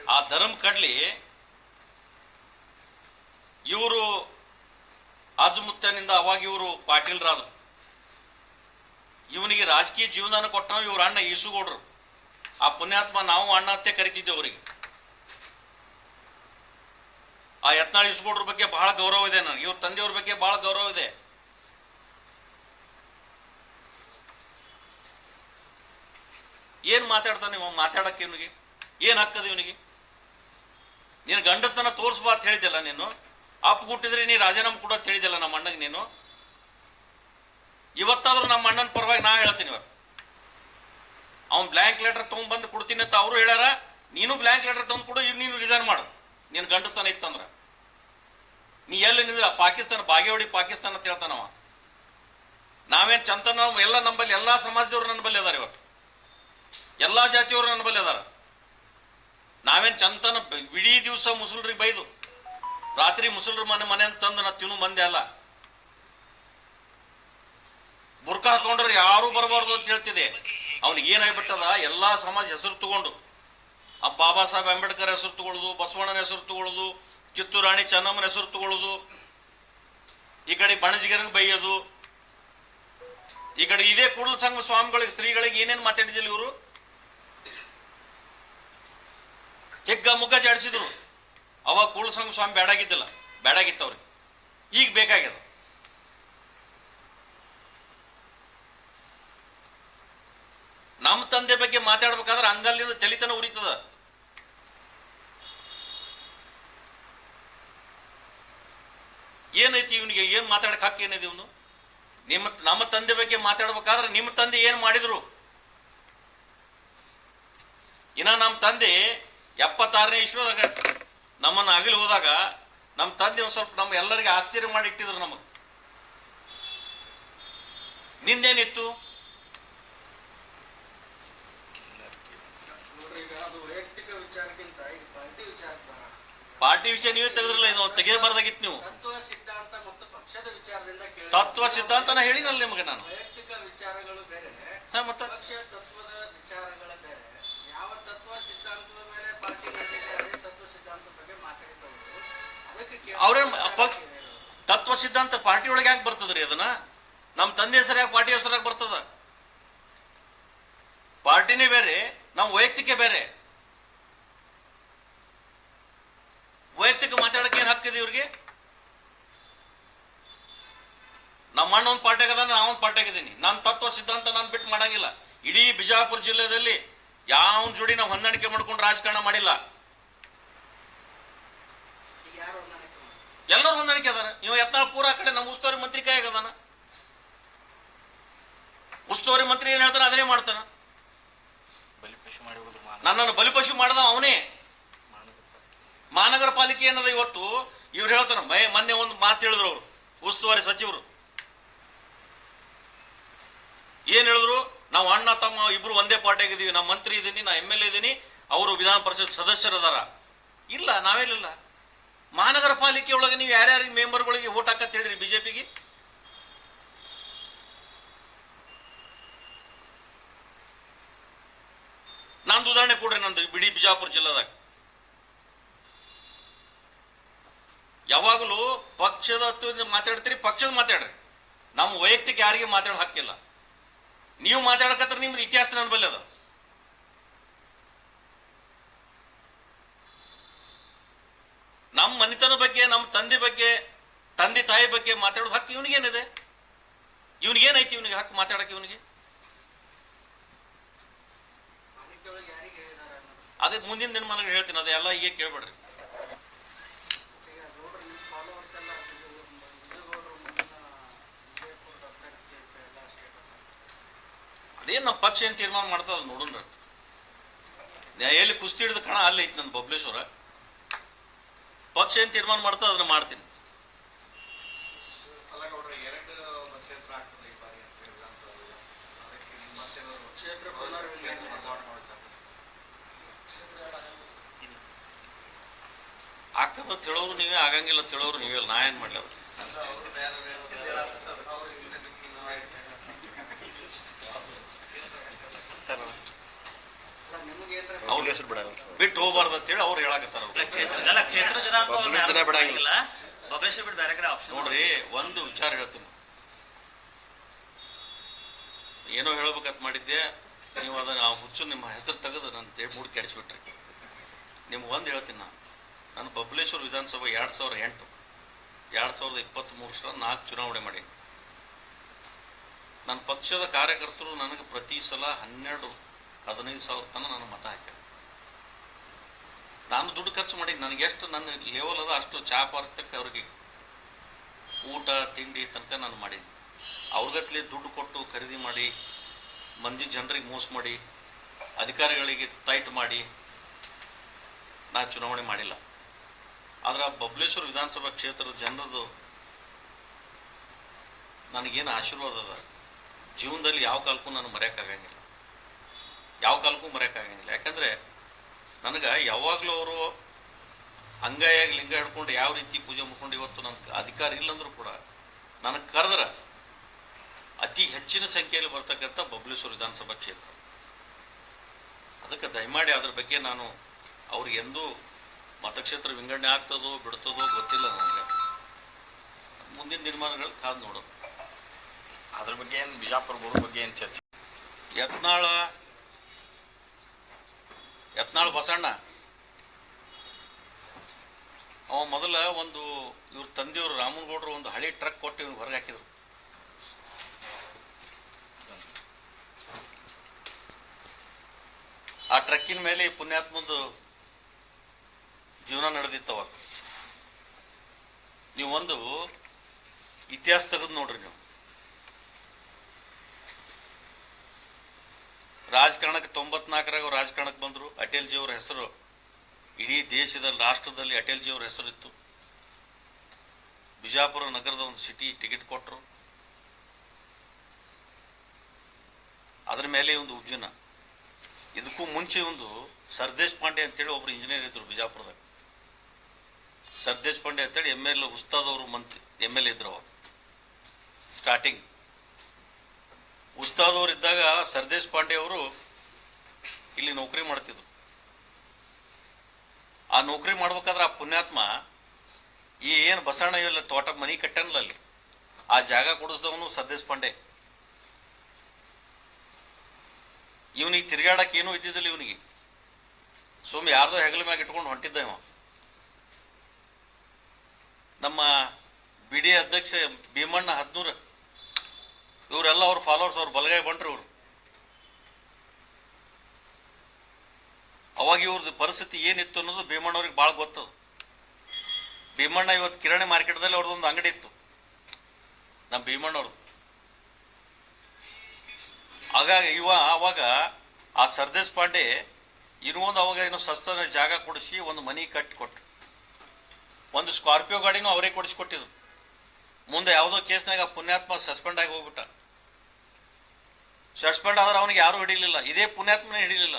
ಆ ಧರ್ಮ ಕಡ್ಲಿ ಇವರು ಅಜಮುತ್ತನಿಂದ ಅವಾಗ ಇವರು ಪಾಟೀಲ್ರಾದ್ರು. ಇವನಿಗೆ ರಾಜಕೀಯ ಜೀವನ ಕೊಟ್ಟವ ಇವ್ರ ಅಣ್ಣ ಈಸುಗೌಡ್ರು. ಆ ಪುಣ್ಯಾತ್ಮ ನಾವು ಅಣ್ಣ ಅಂತ ಕರಿತಿದ್ದೇವೆ ಅವರಿಗೆ. ಆ ಯತ್ನಾಳ್ ಈಸುಗೌಡ್ರ ಬಗ್ಗೆ ಬಹಳ ಗೌರವ ಇದೆ ನನಗೆ. ಇವ್ರ ತಂದೆಯವ್ರ ಬಗ್ಗೆ ಬಹಳ ಗೌರವ ಇದೆ. ಏನ್ ಮಾತಾಡ್ತಾನೆ ಇವ? ಮಾತಾಡಕ್ಕೆ ಇವನಿಗೆ? ಏನ್ ಹಕ್ಕದ ಇವನಿಗೆ? ನೀನು ಗಂಡಸ್ತನ ತೋರಿಸ್ಬಾ ಅಂತ ಹೇಳಿದ್ದಲ್ಲ ನೀನು? ಅಪ್ಪ ಹುಟ್ಟಿದ್ರೆ ನೀ ರಾಜೀನಾಮೆ ಕೂಡ ಅಂತ ಹೇಳಿದಲ್ಲ ನಮ್ಮ ಅಣ್ಣಗೆ ನೀನು? ಇವತ್ತಾದ್ರೂ ನಮ್ಮ ಅಣ್ಣನ ಪರವಾಗಿ ನಾ ಹೇಳ್ತೀನಿ ಇವರು ಅವ್ನು ಬ್ಲ್ಯಾಂಕ್ ಲೆಟರ್ ತಗೊಂಡ್ಬಂದು ಕೊಡ್ತೀನಿ ಅಂತ ಅವರು ಹೇಳ್ಯಾರ. ನೀನು ಬ್ಲ್ಯಾಂಕ್ ಲೆಟರ್ ತಗೊಂಡ್ ಕೊಡು ನೀನು ರಿಸೈನ್ ಮಾಡು. ನೀನು ಗಂಡಸ್ತಾನ ಇತ್ತಂದ್ರ? ನೀ ಎಲ್ಲಿ ನಿಂದ್ರ ಪಾಕಿಸ್ತಾನ ಬಾಗೇವಾಡಿ ಪಾಕಿಸ್ತಾನ ಅಂತ ಹೇಳ್ತಾನವ ನಾವೇನ್ ಚಂತನ ಎಲ್ಲ ನಂಬಲ್ಲಿ ಎಲ್ಲಾ ಸಮಾಜದವ್ರು ನನ್ನ ಬಲ್ಲಿ ಅದಾರ ಇವತ್ತು. ಎಲ್ಲಾ ಜಾತಿಯವರು ನನ್ನ ಬಲ್ಲಿ ಅದಾರ. ನಾವೇನ್ ಚಂತನ ಇಡೀ ದಿವಸ ಮುಸುಲ್ರಿಗೆ ಬೈದು ರಾತ್ರಿ ಮುಸುಲ್ರ ಮನೆ ಮನೆ ಅಂತಂದ ತಂದು ನಾ ತಿನ್ನು ಬಂದೆ ಅಲ್ಲ. ಬುರ್ಕ ಹಾಕೊಂಡ್ರೆ ಯಾರು ಬರಬಾರ್ದು ಅಂತ ಹೇಳ್ತಿದೆ ಅವ್ನಿಗೆ ಏನಾಗ್ಬಿಟ್ಟದ? ಎಲ್ಲಾ ಸಮಾಜ ಹೆಸರು ತಗೊಂಡು. ಆ ಬಾಬಾ ಸಾಹೇಬ್ ಅಂಬೇಡ್ಕರ್ ಹೆಸರು ತಗೊಳ್ಳೋದು ಬಸವಣ್ಣನ ಹೆಸರು ತಗೊಳ್ಳೋದು ಕಿತ್ತೂರು ರಾಣಿ ಚೆನ್ನಮ್ಮನ ಹೆಸರು ತಗೊಳ್ಳೋದು ಈ ಕಡೆ ಬಣಜಿಗರಿಗೆ ಬೈಯೋದು. ಈ ಕಡೆ ಇದೇ ಕೂಡಲ ಸಂಘ ಸ್ವಾಮಿಗಳಿಗೆ, ಸ್ತ್ರೀಗಳಿಗೆ ಏನೇನು ಮಾತಾಡಿದಿಲ್ಲ ಇವರು? ಹೆಗ್ಗ ಮುಗ್ಗ ಜಾಡಿಸಿದ್ರು. ಅವಾಗ ಕೂಡಲ ಸಂಘ ಸ್ವಾಮಿ ಬೇಡಾಗಿದ್ದಿಲ್ಲ ಬೇಡಾಗಿತ್ತು ಅವ್ರಿಗೆ ಈಗ ಬೇಕಾಗ್ಯದ. ನಮ್ಮ ತಂದೆ ಬಗ್ಗೆ ಮಾತಾಡ್ಬೇಕಾದ್ರೆ ಅಂಗಲ್ಲಿಂದ ಚಲಿತನ ಉರಿತದ. ಏನೈತಿ ಇವನಿಗೆ? ಏನ್ ಮಾತಾಡಕ್ ಹಕ್ಕು ಏನಿದೆ ಇವನು? ನಿಮ್ಮ ನಮ್ಮ ತಂದೆ ಬಗ್ಗೆ ಮಾತಾಡ್ಬೇಕಾದ್ರೆ ನಿಮ್ಮ ತಂದೆ ಏನ್ ಮಾಡಿದ್ರು? ಇನ್ನ ನಮ್ಮ ತಂದೆ ಎಪ್ಪತ್ತಾರನೇ ಇಸ್ವಿದಾಗ ನಮ್ಮನ್ನ ಅಗಲಿ ಹೋದಾಗ ನಮ್ಮ ತಂದೆ ಒಂದು ಸ್ವಲ್ಪ ನಮ್ಮ ಎಲ್ಲರಿಗೆ ಆಶ್ಚರ್ಯ ಮಾಡಿ ಇಟ್ಟಿದ್ರು ನಮಗ್. ನಿಂದೇನಿತ್ತು ನೋಡ್ರಿ ಈಗ ಅದು ವೈಯಕ್ತಿಕ ವಿಚಾರಕ್ಕಿಂತ ಈಗ ಪಾರ್ಟಿ ವಿಚಾರಕ್ಕೆ ಬರೋಣ. ಪಾರ್ಟಿ ವಿಷಯ ನೀವೇ ತೆಗೆದ್ರಲ್ಲ ಇದು ತೆಗೆಯಬಾರ್ದಾಗಿತ್ತು ನೀವು. ತತ್ವ ಸಿದ್ಧಾಂತ ಮತ್ತು ಪಕ್ಷದ ವಿಚಾರದಿಂದ ಕೇಳಿ. ತತ್ವ ಸಿದ್ಧಾಂತನ ಹೇಳಿನಲ್ಲ ನಿಮಗೆ ನಾನು. ವೈಯಕ್ತಿಕ ವಿಚಾರಗಳು ಬೇರೆ ಹಾ, ಮತ್ತೆ? ಪಕ್ಷ ತತ್ವದ ವಿಚಾರಗಳ ಬೇರೆ. ಯಾವ ತತ್ವ ಸಿದ್ಧಾಂತದ ಮೇಲೆ ಪಾರ್ಟಿ ಅದೇ ತತ್ವ ಸಿದ್ಧಾಂತ ಬಗ್ಗೆ ಮಾತಾಡಿದವರು ಅದಕ್ಕೆ ಅವ್ರೇನ್. ತತ್ವ ಸಿದ್ಧಾಂತ ಪಾರ್ಟಿ ಒಳಗೆ ಯಾಕೆ ಬರ್ತದ್ರಿ ಅದನ್ನ? ನಮ್ಮ ತಂದೆ ಹೆಸರಾಗ ಪಾರ್ಟಿ ಹೆಸರಾಗ ಬರ್ತದ. ಪಾರ್ಟಿನೇ ಬೇರೆ ನಮ್ಮ ವೈಯಕ್ತಿಕ ಬೇರೆ. ವೈಯಕ್ತಿಕ ಮಾತಾಡಕ್ಕೆ ಏನ್ ಹಕ್ಕಿದೆ ಇವ್ರಿಗೆ? ನಮ್ಮ ಅಣ್ಣ ಒಂದು ಪಾರ್ಟಿ ಆಗದ ನಾ ಒಂದು ಪಾರ್ಟಿ ಆಗಿದ್ದೀನಿ. ನನ್ನ ತತ್ವ ಸಿದ್ಧಾಂತ ನಾನು ಬಿಟ್ಟು ಮಾಡಂಗಿಲ್ಲ. ಇಡೀ ಬಿಜಾಪುರ ಜಿಲ್ಲೆಯಲ್ಲಿ ಯಾವ ಜೋಡಿ ನಾವು ಹೊಂದಾಣಿಕೆ ಮಾಡ್ಕೊಂಡು ರಾಜಕಾರಣ ಮಾಡಿಲ್ಲ. ಎಲ್ಲರೂ ಹೊಂದಾಣಿಕೆ ಅದಾರ. ನೀವು ಯತ್ನಾಳ್ ಪೂರ ಆ ಕಡೆ ನಮ್ಮ ಉಸ್ತುವಾರಿ ಮಂತ್ರಿ ಕೈ ಆಗದಾನ? ಉಸ್ತುವಾರಿ ಮಂತ್ರಿ ಏನ್ ಹೇಳ್ತಾನ ಅದನ್ನೇ ಮಾಡ್ತಾನ. ಬಲಿಪಶು ಮಾಡಿ ನನ್ನನ್ನು ಬಲಿಪಶು ಮಾಡ್ದ ಅವನೇ. ಮಹಾನಗರ ಪಾಲಿಕೆ ಏನದ ಇವತ್ತು ಇವ್ರು ಹೇಳ್ತಾರ ಮೈ ಮೊನ್ನೆ ಒಂದು ಮಾತು ಹೇಳಿದ್ರು ಅವರು, ಉಸ್ತುವಾರಿ ಸಚಿವರು. ಏನ್ ಹೇಳಿದ್ರು? ನಾವು ಅಣ್ಣ, ತಮ್ಮ ಇಬ್ರು ಒಂದೇ ಪಾರ್ಟಿಯಾಗಿದ್ದೀವಿ ನಾ ಮಂತ್ರಿ ಇದ್ದೀನಿ ನಾ ಎಂ ಎಲ್ ಎ ಇದ್ದೀನಿ, ಅವರು ವಿಧಾನ ಪರಿಷತ್ ಸದಸ್ಯರದಾರ. ಇಲ್ಲ ನಾವೇಲಿಲ್ಲ ಮಹಾನಗರ ಪಾಲಿಕೆ ಒಳಗೆ ನೀವು ಯಾರ್ಯಾರಿಗೆ ಮೆಂಬರ್ಗಳಿಗೆ ಓಟ್ ಹಾಕತ್ ಹೇಳಿರಿ ಬಿಜೆಪಿಗೆ? ನಂದು ಉದಾಹರಣೆ ಕೊಡ್ರಿ ನಂದು, ಬಿಡಿ ಬಿಜಾಪುರ ಜಿಲ್ಲಾದಾಗ. ಯಾವಾಗಲೂ ಪಕ್ಷದ ಹತ್ತು ಮಾತಾಡ್ತೀರಿ, ಪಕ್ಷದ ಮಾತಾಡ್ರಿ. ನಮ್ಮ ವೈಯಕ್ತಿಕ ಯಾರಿಗೆ ಮಾತಾಡೋ ಹಕ್ಕಿಲ್ಲ. ನೀವು ಮಾತಾಡಕತ್ರ ನಿಮ್ದು ಇತಿಹಾಸ ನನ್ನ ಬಲ್ಲಿ ಅದ. ನಮ್ಮ ಮನೆತನ ಬಗ್ಗೆ, ನಮ್ಮ ತಂದೆ ಬಗ್ಗೆ, ತಂದೆ ತಾಯಿ ಬಗ್ಗೆ ಮಾತಾಡೋದು ಹಕ್ಕು ಇವನಿಗೇನಿದೆ? ಇವನಿಗೇನೈತಿ ಇವನಿಗೆ ಹಕ್ಕು ಮಾತಾಡಕ್ಕೆ ಇವನಿಗೆ? ಅದಕ್ಕೆ ಮುಂದಿನ ದಿನಮಾನಗಳು ಹೇಳ್ತೀನಿ, ಅದೆಲ್ಲ ಈಗ ಕೇಳ್ಬೇಡ್ರಿ. ಅದೇನ್ ನಮ್ಮ ಪಕ್ಷ ಏನು ತೀರ್ಮಾನ ಮಾಡ್ತಾ ಅದು ನೋಡೋಣ ಎಲ್ಲಿ ಕುಸ್ತಿ ಹಿಡಿದ ಕಣ ಅಲ್ಲಿ ಐತಿ ನನ್ನ ಬಬ್ಲೇಶ್ವರ. ಪಕ್ಷ ಏನು ತೀರ್ಮಾನ ಮಾಡ್ತಾ ಅದನ್ನ ಮಾಡ್ತೀನಿ. ಆಗ್ತದೆ ತಿಳೋರು ನೀವೇ, ಆಗಂಗಿಲ್ಲ ತಿಳೋರು ನೀವೇ ನಾ ಏನ್ ಮಾಡ್ಲಿ ಅವ್ರಿಗೆ ಅಲ್ಲ ನಿಮಗೆ ಏನ್ರ ಅವ್ರ ಹೆಸರು ಬಿಡಲ್ಲ ಸರ್. ಬಿಟ್ಟು ಹೋಗ್ಬಾರ್ದು ಅಂತ ಹೇಳಿ ಅವ್ರು. ಹೇಳಾಕತ್ತಾರ ಕ್ಷೇತ್ರ ಜನ ಅಂತ ಅವ್ರನ್ನ ಬಬ್ಲೇಶ್ ಜನ ಬಿಡಂಗಿಲ್ಲ. ಬಿಡಂಗಿಲ್ಲ. ಬಿಟ್ಟು ಬೇರೆ ಕಡೆ ಆಪ್ಷನ್ ನೋಡ್ರಿ ಒಂದು ವಿಚಾರ ಹೇಳ್ತೀನಿ. ಏನೋ ಹೇಳ್ಬೇಕಂತ ಮಾಡಿದ್ದೆ. ನೀವು ಅದನ್ನ ಆ ಹುಚ್ಚು ನಿಮ್ಮ ಹೆಸರು ತೆಗೆದು ನನ್ನ ಮೂಡ್ ಕೆಡಿಸ್ಬಿಟ್ರಿ. ನಿಮ್ಗೆ ಒಂದು ಹೇಳ್ತೀನಿ ನಾನು. ನಾನು ಬಬ್ಲೇಶ್ವರ ವಿಧಾನಸಭೆ ಎರಡು ಸಾವಿರ ಎಂಟು ಎರಡು ಸಾವಿರದ ಇಪ್ಪತ್ತ್ಮೂರು ಸಲ ನಾಲ್ಕು ಚುನಾವಣೆ ಮಾಡಿ ನನ್ನ ಪಕ್ಷದ ಕಾರ್ಯಕರ್ತರು ನನಗೆ ಪ್ರತಿ ಸಲ ಹನ್ನೆರಡು ಹದಿನೈದು ಸಾವಿರ ತನಕ ನಾನು ಮತ ಹಾಕಿದೆ. ನಾನು ದುಡ್ಡು ಖರ್ಚು ಮಾಡಿ ನನಗೆ ಎಷ್ಟು ನನ್ನ ಲೆವೆಲ್ ಅದ ಅಷ್ಟು ಚಾ ಪಾರ್ಕ್ ಅವ್ರಿಗೆ ಊಟ, ತಿಂಡಿ ತನಕ ನಾನು ಮಾಡೀನಿ ಅವ್ರಿಗತ್ಲೆ ದುಡ್ಡು ಕೊಟ್ಟು ಖರೀದಿ ಮಾಡಿ, ಮಂದಿ ಜನರಿಗೆ ಮೋಸ ಮಾಡಿ, ಅಧಿಕಾರಿಗಳಿಗೆ ಟೈಟ್ ಮಾಡಿ ನಾ ಚುನಾವಣೆ ಮಾಡಿಲ್ಲ. ಆದ್ರೆ ಬಬಲೇಶ್ವರ ವಿಧಾನಸಭಾ ಕ್ಷೇತ್ರದ ಜನರದು ನನಗೇನು ಆಶೀರ್ವಾದ ಅದ? ಜೀವನದಲ್ಲಿ ಯಾವ ಕಾಲಕ್ಕೂ ನಾನು ಮರೆಯೋಕ್ಕಾಗಂಗಿಲ್ಲ. ಯಾವ ಕಾಲಕ್ಕೂ ಮರೆಯೋಕ್ಕಾಗಂಗಿಲ್ಲ. ಯಾಕಂದ್ರೆ ನನಗೆ ಯಾವಾಗಲೂ ಅವರು ಅಂಗಾಯಾಗಿ ಲಿಂಗ ಹಿಡ್ಕೊಂಡು ಯಾವ ರೀತಿ ಪೂಜೆ ಮಾಡ್ಕೊಂಡು ಇವತ್ತು ನನ್ನ ಅಧಿಕಾರ ಇಲ್ಲಂದ್ರೂ ಕೂಡ ನನಗೆ ಕರೆದ್ರೆ ಅತಿ ಹೆಚ್ಚಿನ ಸಂಖ್ಯೆಯಲ್ಲಿ ಬರ್ತಕ್ಕಂಥ ಬಬ್ಲೇಶ್ವರ ವಿಧಾನಸಭಾ ಕ್ಷೇತ್ರ. ಅದಕ್ಕೆ ದಯಮಾಡಿ ಅದ್ರ ಬಗ್ಗೆ ನಾನು ಅವ್ರಿಗೆ ಎಂದೂ ಮತಕ್ಷೇತ್ರ ವಿಂಗಡಣೆ ಆಗ್ತದೋ ಬಿಡ್ತದೋ ಗೊತ್ತಿಲ್ಲ ನನಗೆ. ಮುಂದಿನ ನಿರ್ಮಾಣಗಳು ಕಾದು ನೋಡೋದು ಅದ್ರ ಬಗ್ಗೆ ಏನು ಬಿಜಾಪುರ ಬಗ್ಗೆ ಏನು ಚರ್ಚೆ? ಯತ್ನಾಳ ಯತ್ನಾಳ ಬಸಣ್ಣ. ಅವ ಮೊದಲ ಒಂದು ಇವ್ರ ತಂದೆಯವರು ರಾಮನಗೌಡರು ಒಂದು ಹಳೆ ಟ್ರಕ್ ಕೊಟ್ಟು ಇವ್ನಿಗೆ ಹೊರಗೆ ಹಾಕಿದ್ರು. ಆ ಟ್ರಕ್ಕಿನ ಮೇಲೆ ಈ ಪುಣ್ಯಾತ್ಮಂದು ಜೀವನ ನಡೆದಿತ್ತವ. ನೀವು ಒಂದು ಇತಿಹಾಸ ತೆಗೆದು ನೋಡ್ರಿ ನೀವು. ರಾಜಕಾರಣಕ್ಕೆ ತೊಂಬತ್ನಾಲ್ಕರಾಗ ಅವ್ರು ರಾಜಕಾರಣಕ್ಕೆ ಬಂದರು. ಅಟಲ್ ಜಿ ಅವ್ರ ಹೆಸರು ಇಡೀ ದೇಶದಲ್ಲಿ, ರಾಷ್ಟ್ರದಲ್ಲಿ ಅಟಲ್ ಜಿ ಅವ್ರ ಹೆಸರಿತ್ತು. ಬಿಜಾಪುರ ನಗರದ ಒಂದು ಸಿಟಿ ಟಿಕೆಟ್ ಕೊಟ್ಟರು ಅದರ ಮೇಲೆ ಒಂದು ಉಜ್ಜನ ಇದಕ್ಕೂ ಮುಂಚೆ ಒಂದು ಸರ್ದೇಶ್ ಪಾಂಡೆ ಅಂತೇಳಿ ಒಬ್ಬರು ಇಂಜಿನಿಯರ್ ಇದ್ರು ಬಿಜಾಪುರದಾಗ. ಸರ್ದೇಶ್ ಪಾಂಡೆ ಅಂತೇಳಿ ಎಂ ಎಲ್ ಉಸ್ತಾದ್ ಅವರು ಮಂತ್ರಿ, ಎಂ ಎಲ್ ಇದ್ರು ಅವಾಗ. ಸ್ಟಾರ್ಟಿಂಗ್ ಉಸ್ತಾದ್ ಅವರು ಇದ್ದಾಗ ಸರ್ದೇಶ್ ಪಾಂಡೆ ಅವರು ಇಲ್ಲಿ ನೌಕರಿ ಮಾಡ್ತಿದ್ರು. ಆ ನೌಕರಿ ಮಾಡ್ಬೇಕಾದ್ರೆ ಆ ಪುಣ್ಯಾತ್ಮ ಈ ಏನು ಬಸವಣ್ಣ ಇಲ್ಲ ತೋಟ ಮನಿ ಕಟ್ಟನಲ್ಲ ಅಲ್ಲಿ ಆ ಜಾಗ ಕೊಡಿಸ್ದವನು ಸರ್ದೇಶ್ ಪಾಂಡೆ. ಇವನಿಗೆ ತಿರ್ಗಾಡಕ್ಕೆ ಏನೂ ಇದ್ದಿದ್ದಿಲ್ಲ ಇವನಿಗೆ. ಸುಮ್ಮನೆ ಯಾರ್ದೋ ಹೆಗಲ ಮ್ಯಾಗ ಇಟ್ಕೊಂಡು ಹೊಂಟಿದ್ದ ಇವ. ನಮ್ಮ ಬಿಡಿ ಅಧ್ಯಕ್ಷ ಭೀಮಣ್ಣ ಹದ್ನೂರ ಇವರೆಲ್ಲ ಅವ್ರ ಫಾಲೋವರ್ಸ್ ಅವ್ರು ಬಲಗೈ ಬಂಟ್ರು ಇವರು. ಅವಾಗ ಇವ್ರದ್ದು ಪರಿಸ್ಥಿತಿ ಏನಿತ್ತು ಅನ್ನೋದು ಭೀಮಣ್ಣವ್ರಿಗೆ ಭಾಳ ಗೊತ್ತದು ಭೀಮಣ್ಣ ಇವತ್ತು ಕಿರಾಣಿ ಮಾರ್ಕೆಟ್ದಲ್ಲಿ ಅವ್ರದ್ದೊಂದು ಅಂಗಡಿ ಇತ್ತು. ನಮ್ಮ ಭೀಮಣ್ಣವ್ರದ್ದು ಹಾಗಾಗಿ ಇವ ಆವಾಗ ಆ ಸರ್ದೇಶ್ ಪಾಂಡೆ ಇನ್ನೂ ಒಂದು ಅವಾಗ ಏನೋ ಸಸ್ತನ ಜಾಗ ಕೊಡಿಸಿ ಒಂದು ಮನಿ ಕಟ್ಟಿ ಕೊಟ್ರು ಒಂದು ಸ್ಕಾರ್ಪಿಯೋ ಗಾಡಿನೂ ಅವರೇ ಕೊಡಿಸ್ಕೊಟ್ಟಿದ್ರು. ಮುಂದೆ ಯಾವುದೋ ಕೇಸ್ನಾಗ ಪುಣ್ಯಾತ್ಮ ಸಸ್ಪೆಂಡ್ ಆಗಿ ಹೋಗ್ಬಿಟ್ಟ. ಸಸ್ಪೆಂಡ್ ಆದ್ರೆ ಅವನಿಗೆ ಯಾರು ಹಿಡಿಲಿಲ್ಲ. ಇದೇ ಪುಣ್ಯಾತ್ಮನೇ ಹಿಡಿಲಿಲ್ಲ.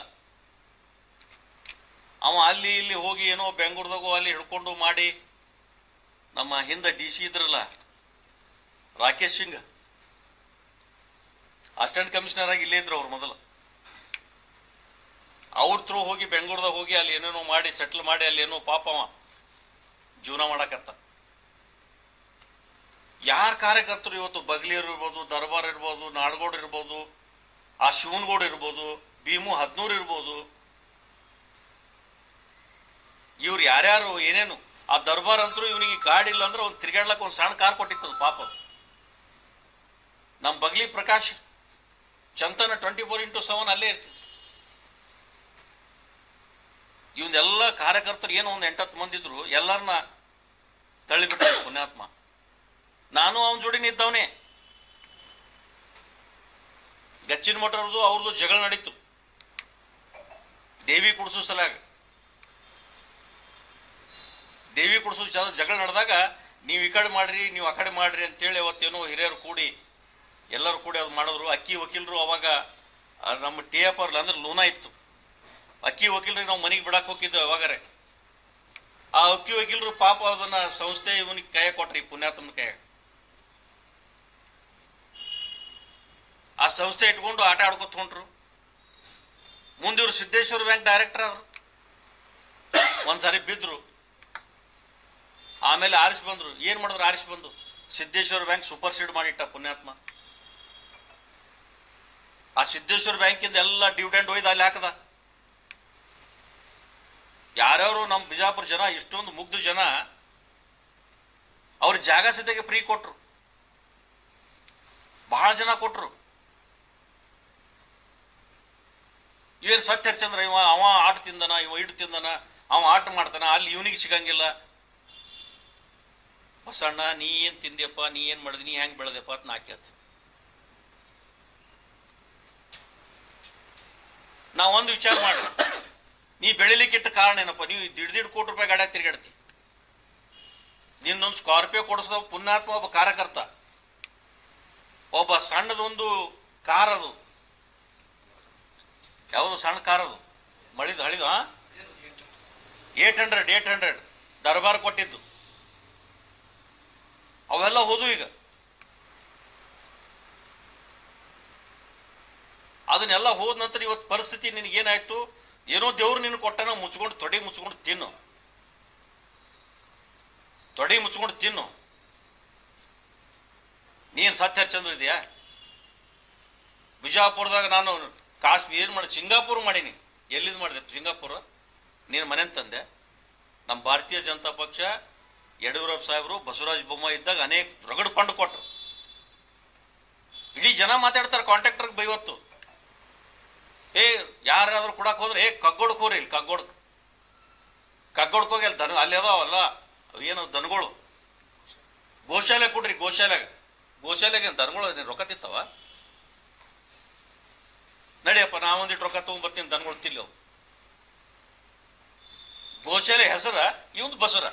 ಅವ ಅಲ್ಲಿ ಇಲ್ಲಿ ಹೋಗಿ ಏನೋ ಬೆಂಗಳೂರದಾಗೋ ಅಲ್ಲಿ ಹಿಡ್ಕೊಂಡು ಮಾಡಿ ನಮ್ಮ ಹಿಂದೆ ಡಿ ಸಿ ಇದ್ರಲ್ಲ, ರಾಕೇಶ್ ಸಿಂಗ್. ಅಸಿಸ್ಟೆಂಟ್ ಕಮಿಷನರ್ ಆಗಿ ಇಲ್ಲೇ ಇದ್ರು ಅವ್ರು ಮೊದಲು. ಅವ್ರ ಥ್ರೂ ಹೋಗಿ ಬೆಂಗಳೂರದಾಗ ಹೋಗಿ ಅಲ್ಲಿ ಏನೇನೋ ಮಾಡಿ, ಸೆಟ್ಲ್ ಮಾಡಿ, ಅಲ್ಲಿ ಏನೋ ಪಾಪವ ಜೀವನ ಮಾಡಕತ್ತ. ಯಾರ ಕಾರ್ಯಕರ್ತರು ಇವತ್ತು ಬಗ್ಲಿಯರ್ ಇರ್ಬೋದು, ದರ್ಬಾರ್ ಇರ್ಬೋದು, ನಾಡಗೋಡ್ ಇರ್ಬೋದು ಆ ಶಿವನಗೌಡ ಇರ್ಬೋದು, ಭೀಮು ಹದಿನೂರು ಇರ್ಬೋದು. ಇವ್ರು ಯಾರ್ಯಾರು ಏನೇನು, ಆ ದರ್ಬಾರ್ ಅಂತರೂ ಇವನಿಗೆ ಗಾಡಿ ಇಲ್ಲ ಅಂದ್ರೆ ಒಂದು ತಿರ್ಗಾಡ್ಲಕ್ಕೆ ಒಂದು ಸಣ್ಣ ಕಾರ್ ಕೊಟ್ಟಿತ್ತು ಪಾಪ. ನಮ್ಮ ಬಗ್ಲಿ ಪ್ರಕಾಶ್, ಚಂತನ ಟ್ವೆಂಟಿ ಫೋರ್ ಇಂಟು ಸೆವೆನ್ ಅಲ್ಲೇ ಇರ್ತಿದ್ರು. ಇವನ್ನೆಲ್ಲ ಕಾರ್ಯಕರ್ತರು ಏನೋ ಒಂದು ಎಂಟತ್ತು ಮಂದಿ ಇದ್ರು ಎಲ್ಲರನ್ನ ತಳ್ಳಿಬಿಟ್ಟ ಪುಣ್ಯಾತ್ಮ. ನಾನು ಅವನ ಜೋಡಿ ನಿದ್ದವನೇ ಗಚ್ಚಿನ ಮಠವ್ರದ್ದು ಅವ್ರದ್ದು ಜಗಳ ನಡೀತು. ದೇವಿ ಕುಡಿಸೋ ಸಲಾಗ ದೇವಿ ಕುಡಿಸೋ ಸಲ ಜಗಳ ನಡೆದಾಗ ನೀವು ಈ ಕಡೆ ಮಾಡ್ರಿ, ನೀವು ಆ ಕಡೆ ಮಾಡ್ರಿ ಅಂತೇಳಿ ಅವತ್ತೇನೋ ಹಿರಿಯರು ಕೂಡಿ, ಎಲ್ಲರೂ ಕೂಡಿ ಅದು ಮಾಡಿದ್ರು. ಅಕ್ಕಿ ವಕೀಲರು ಅವಾಗ ನಮ್ಮ ಟಿ ಎಫ್ ಅವ್ರಲ್ಲ ಅಂದ್ರೆ ಲೋನ ಇತ್ತು. ಅಕ್ಕಿ ವಕೀಲರಿಗೆ ನಾವು ಮನೆಗೆ ಬಿಡಕ್ಕೆ ಹೋಗಿದ್ದು ಅವಾಗರೆ. ಆ ಅಕ್ಕಿ ವಕೀಲರು ಪಾಪ ಅದನ್ನ ಸಂಸ್ಥೆ ಇವನಿಗೆ ಕೈ ಕೊಟ್ರಿ, ಪುಣ್ಯಾತ್ಮನ ಕೈ ಆ ಸಂಸ್ಥೆ ಇಟ್ಕೊಂಡು ಆಟ ಆಡ್ಕೊತ ಮುಂದಿವ್ರು ಸಿದ್ದೇಶ್ವರ ಬ್ಯಾಂಕ್ ಡೈರೆಕ್ಟರ್ ಆದ್ರು. ಒಂದ್ಸಾರಿ ಬಿದ್ರು. ಆಮೇಲೆ ಆರಿಸಿ ಬಂದ್ರು. ಏನ್ ಮಾಡಿದ್ರು ಆರಿಸಿ ಬಂದು ಸಿದ್ದೇಶ್ವರ ಬ್ಯಾಂಕ್ ಸೂಪರ್ ಸೀಡ್ ಮಾಡಿಟ್ಟ ಪುಣ್ಯಾತ್ಮ. ಆ ಸಿದ್ದೇಶ್ವರ ಬ್ಯಾಂಕಿಂದ ಎಲ್ಲ ಡಿವಿಡೆಂಡ್ ಒಯ್ದು ಅಲ್ಲಿ ಹಾಕದ. ಯಾರ್ಯಾರು ನಮ್ಮ ಬಿಜಾಪುರ ಜನ, ಇಷ್ಟೊಂದು ಮುಗ್ಧ ಜನ, ಅವ್ರ ಜಾಗ ಸದ್ಯಕ್ಕೆ ಫ್ರೀ ಕೊಟ್ರು. ಬಹಳ ಜನ ಕೊಟ್ರು. ಇವೇನು ಸತ್ಯ ಹಚ್ಚಂದ್ರ ಇವ, ಅವ ಆಟ ತಿಂದನ, ಇವ ಇಟ್ಟು ತಿಂದನ, ಅವ ಆಟ ಮಾಡ್ತಾನ, ಅಲ್ಲಿ ಇವನಿಗೆ ಸಿಗಂಗಿಲ್ಲ. ಬಸಣ್ಣ, ನೀ ಏನ್ ತಿಂದ್ಯಪ್ಪ, ನೀ ಏನ್ ಮಾಡಿದೆ, ನೀ ಹೆಂಗ್ ಬೆಳೆದಪ್ಪ ಅಂತ ನಾ ಕೇಳ್ತೀನಿ. ನಾ ಒಂದು ವಿಚಾರ ಮಾಡಿ ನೀ ಬೆಳಿಲಿಕ್ಕೆ ಇಟ್ಟ ಕಾರಣ ಏನಪ್ಪ? ನೀವು ದಿಡ್ ದಿಡ್ ಕೋಟಿ ರೂಪಾಯಿ ಗಾಡಿ ತಿರುಗಾಡ್ತಿ. ನಿನ್ನೊಂದು ಸ್ಕಾರ್ಪಿಯೋ ಕೊಡಿಸ್ದ ಪುಣ್ಯಾತ್ಮ ಒಬ್ಬ ಕಾರ್ಯಕರ್ತ. ಒಬ್ಬ ಸಣ್ಣದೊಂದು ಕಾರ್ ಅದು ಯಾವುದು ಸಣ್ಣ ಕಾರದು? ಮಳಿದು ಹಳಿದು ಏಟ್ ಹಂಡ್ರೆಡ್ ಏಟ್ ಹಂಡ್ರೆಡ್ ದರ್ಬಾರ್ ಕೊಟ್ಟಿದ್ದು. ಅವೆಲ್ಲ ಹೋದು ಈಗ. ಅದನ್ನೆಲ್ಲ ಹೋದ ನಂತರ ಇವತ್ತು ಪರಿಸ್ಥಿತಿ ನಿನಗೇನಾಯ್ತು ಏನೋ ದೇವ್ರು ನಿನ್ನ ಕೊಟ್ಟನ ಮುಚ್ಕೊಂಡು ತೊಡೆ ಮುಚ್ಕೊಂಡು ತಿನ್ನು. ತೊಡೆ ಮುಚ್ಕೊಂಡು ತಿನ್ನು. ನೀನು ಸತ್ಯ ಚಂದ್ರ ಇದೆಯಾ? ಬಿಜಾಪುರದಾಗ ನಾನು ಕಾಶ್ಮೀರ್ ಮಾಡಿ ಸಿಂಗಾಪುರ್ ಮಾಡೀನಿ. ಎಲ್ಲಿದ್ ಮಾಡಿದೆ? ಸಿಂಗಾಪುರ. ನೀನು ಮನೆ ತಂದೆ ನಮ್ಮ ಭಾರತೀಯ ಜನತಾ ಪಕ್ಷ ಯಡಿಯೂರಪ್ಪ ಸಾಹೇಬರು, ಬಸವರಾಜ ಬೊಮ್ಮಾಯಿ ಇದ್ದಾಗ ಅನೇಕ ರಗಡು ಪಂಡು ಕೊಟ್ರು. ಇಡೀ ಜನ ಮಾತಾಡ್ತಾರೆ ಕಾಂಟ್ರಾಕ್ಟರ್ಗೆ ಬೈವತ್ತು. ಏ, ಯಾರಾದ್ರೂ ಕೊಡಕ್ಕೆ ಹೋದ್ರೆ, ಏ ಕಗ್ಗೊಡ್ಕೋರಿ ಇಲ್ಲಿ, ಕಗ್ಗೋಡಕ್. ಕಗ್ಗೋಡ್ಕೋಗಿ ಅಲ್ಲಿ ದನ ಅಲ್ಲಿ ಅದಾವಲ್ಲ, ಏನು ದನಗಳು ಗೋಶಾಲೆ ಕೊಡ್ರಿ, ಗೋಶಾಲೆಗೆ. ಗೋಶಾಲೆಗೆ ದನಗಳು ರೊಕ್ಕ ತಿಂತಾವ? ನಡಿಯಪ್ಪ, ನಾ ಒಂದಿಟ್ಟು ರೊಕ್ಕ ತೊಗೊಂಡ್ಬರ್ತೀನಿ ದನಗಳು ತಿಲ್ಲವು ಗೋಶಾಲೆ ಹೆಸರ, ಇವಂದು ಬಸರ.